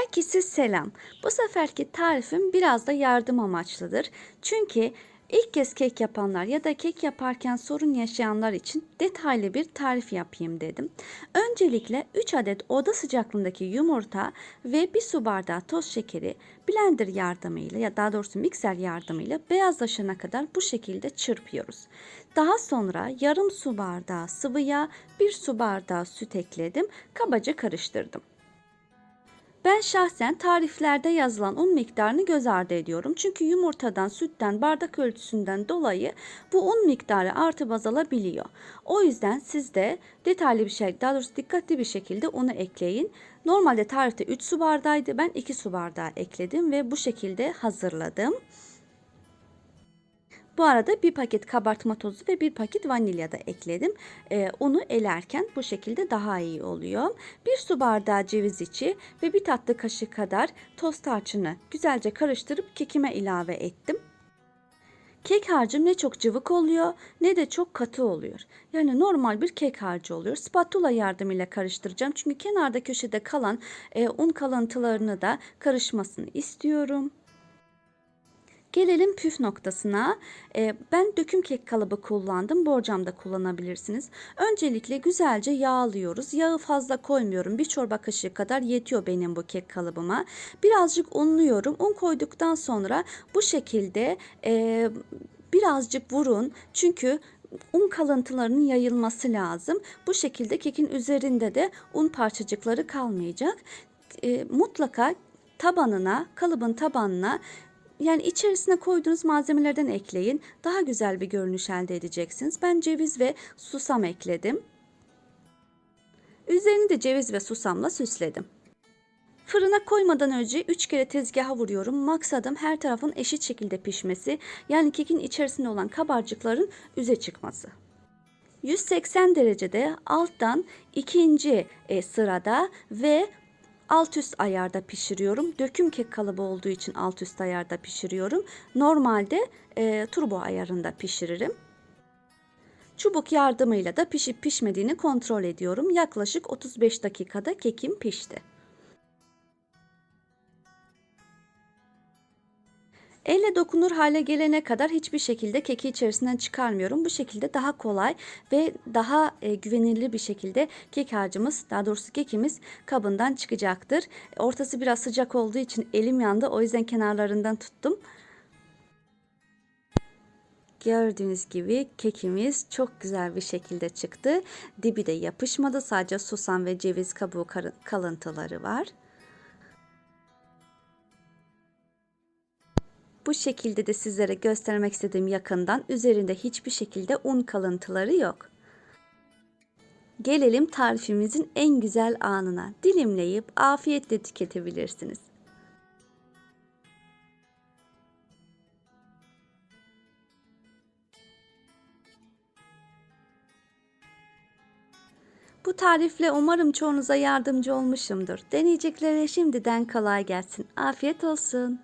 Herkese selam. Bu seferki tarifim biraz da yardım amaçlıdır. Çünkü ilk kez kek yapanlar ya da kek yaparken sorun yaşayanlar için detaylı bir tarif yapayım dedim. Öncelikle 3 adet oda sıcaklığındaki yumurta ve 1 su bardağı toz şekeri blender yardımıyla ya daha doğrusu mikser yardımıyla beyazlaşana kadar bu şekilde çırpıyoruz. Daha sonra yarım su bardağı sıvı yağ, 1 su bardağı süt ekledim. Kabaca karıştırdım. Ben şahsen tariflerde yazılan un miktarını göz ardı ediyorum. Çünkü yumurtadan, sütten, bardak ölçüsünden dolayı bu un miktarı artıp azalabiliyor. O yüzden siz de detaylı bir şey, daha doğrusu dikkatli bir şekilde unu ekleyin. Normalde tarifte 3 su bardağıydı. Ben 2 su bardağı ekledim ve bu şekilde hazırladım. Bu arada bir paket kabartma tozu ve bir paket vanilya da ekledim. Ee, unu elerken bu şekilde daha iyi oluyor. Bir su bardağı ceviz içi ve bir tatlı kaşığı kadar toz tarçını güzelce karıştırıp kekime ilave ettim. Kek harcım ne çok cıvık oluyor ne de çok katı oluyor. Yani normal bir kek harcı oluyor. Spatula yardımıyla karıştıracağım. Çünkü kenarda köşede kalan e, un kalıntılarını da karışmasını istiyorum. Gelelim püf noktasına. Ee, ben döküm kek kalıbı kullandım. Borcamda kullanabilirsiniz. Öncelikle güzelce yağlıyoruz. Yağı fazla koymuyorum. Bir çorba kaşığı kadar yetiyor benim bu kek kalıbıma. Birazcık unluyorum. Un koyduktan sonra bu şekilde e, birazcık vurun. Çünkü un kalıntılarının yayılması lazım. Bu şekilde kekin üzerinde de un parçacıkları kalmayacak. E, mutlaka tabanına, kalıbın tabanına yani içerisine koyduğunuz malzemelerden ekleyin. Daha güzel bir görünüş elde edeceksiniz. Ben ceviz ve susam ekledim. Üzerini de ceviz ve susamla süsledim. Fırına koymadan önce 3 kere tezgaha vuruyorum. Maksadım her tarafın eşit şekilde pişmesi. Yani kekin içerisinde olan kabarcıkların üze çıkması. 180 derecede alttan ikinci e, sırada ve alt üst ayarda pişiriyorum. Döküm kek kalıbı olduğu için alt üst ayarda pişiriyorum. Normalde e, turbo ayarında pişiririm. Çubuk yardımıyla da pişip pişmediğini kontrol ediyorum. Yaklaşık 35 dakikada kekim pişti. Elle dokunur hale gelene kadar hiçbir şekilde keki içerisinden çıkarmıyorum. Bu şekilde daha kolay ve daha e, güvenilir bir şekilde kek harcımız, daha doğrusu kekimiz kabından çıkacaktır. Ortası biraz sıcak olduğu için elim yandı. O yüzden kenarlarından tuttum. Gördüğünüz gibi kekimiz çok güzel bir şekilde çıktı. Dibi de yapışmadı. Sadece susam ve ceviz kabuğu kalıntıları var. Bu şekilde de sizlere göstermek istediğim yakından üzerinde hiçbir şekilde un kalıntıları yok. Gelelim tarifimizin en güzel anına. Dilimleyip afiyetle tüketebilirsiniz. Bu tarifle umarım çoğunuza yardımcı olmuşumdur. Deneyeceklere şimdiden kolay gelsin. Afiyet olsun.